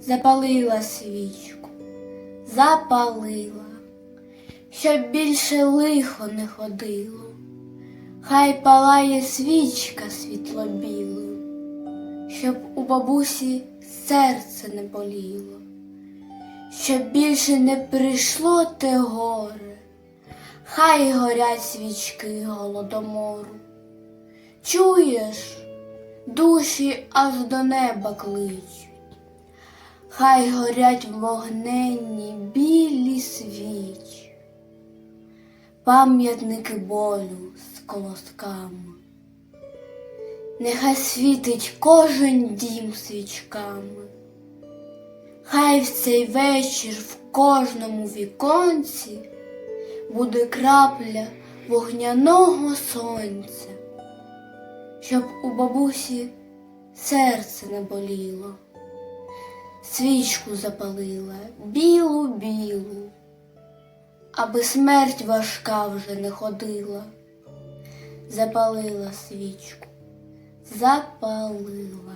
запалила свічку, запалила, щоб більше лихо не ходило. Хай палає свічка світло-білою, щоб у бабусі серце не боліло, щоб більше не прийшло те горе, хай горять свічки голодомору. Чуєш, душі аж до неба кличуть, хай горять вогненні білі свічі, пам'ятники болю з колосками. Нехай світить кожен дім свічками, хай в цей вечір в кожному віконці буде крапля вогняного сонця, щоб у бабусі серце не боліло свічку запалила білу білу, аби смерть важка вже не ходила, запалила свічку, запалила.